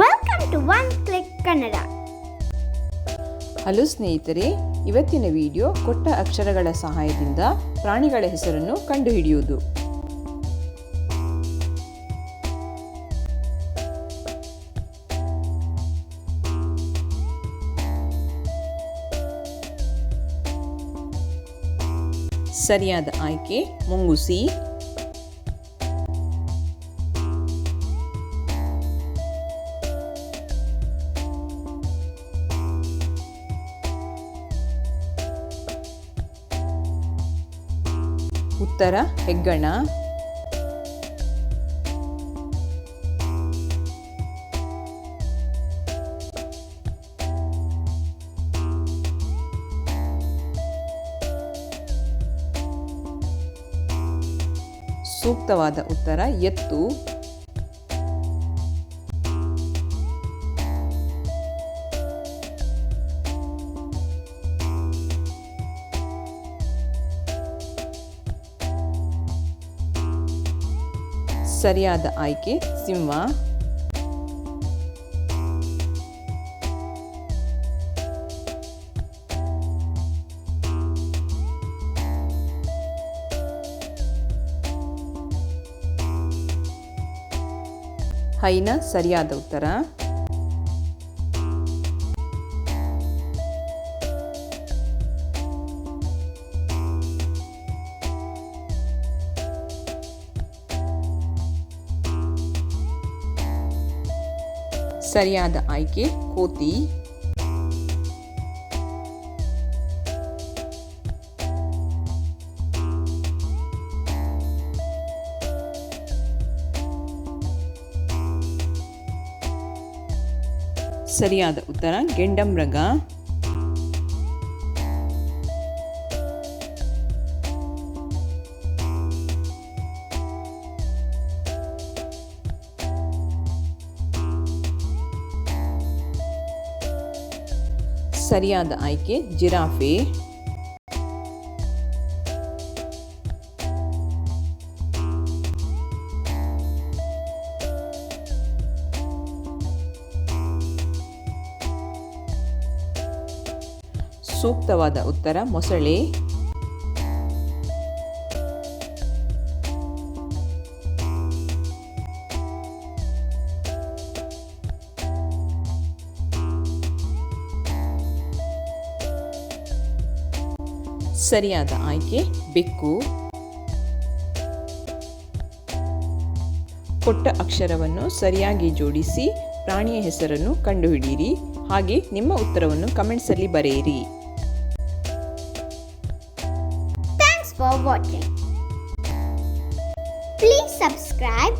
Welcome to one click Kannada hello ಸ್ನೇಹಿತರೆ, ಇವತ್ತಿನ video ಕೊಟ್ಟ ಅಕ್ಷರಗಳ ಸಹಾಯದಿಂದ ಪ್ರಾಣಿಗಳ ಹೆಸರನ್ನು ಕಂಡುಹಿಡಿಯುವುದು. ಸರಿಯಾದ ಆಯ್ಕೆ, ಮುಂಗುಸಿ. ಉತ್ತರ ಹೆಗ್ಗಣ. ಸೂಕ್ತವಾದ ಉತ್ತರ ಎತ್ತು. ಸರಿಯಾದ ಆಯ್ಕೆ ಸಿಂಹ. ಹೈನ ಸರಿಯಾದ ಉತ್ತರ. ಸರಿಯಾದ ಆಯ್ಕೆ ಕೋತಿ. ಸರಿಯಾದ ಉತ್ತರ ಗೆಂಡಮೃಗ ಸರಿಯಾದ ಆಯ್ಕೆ ಜಿರಾಫೆ. ಸೂಕ್ತವಾದ ಉತ್ತರ ಮೊಸಳೆ. ಸರಿಯಾದ ಆಯ್ಕೆ, ಬೆಕ್ಕು. ಕೊಟ್ಟ ಅಕ್ಷರವನ್ನು ಸರಿಯಾಗಿ ಜೋಡಿಸಿ ಪ್ರಾಣಿಯ ಹೆಸರನ್ನು ಕಂಡುಹಿಡಿಯಿರಿ. ಹಾಗೆ ನಿಮ್ಮ ಉತ್ತರವನ್ನು ಕಮೆಂಟ್ಸಲ್ಲಿ ಬರೆಯಿರಿ. Thanks for watching please subscribe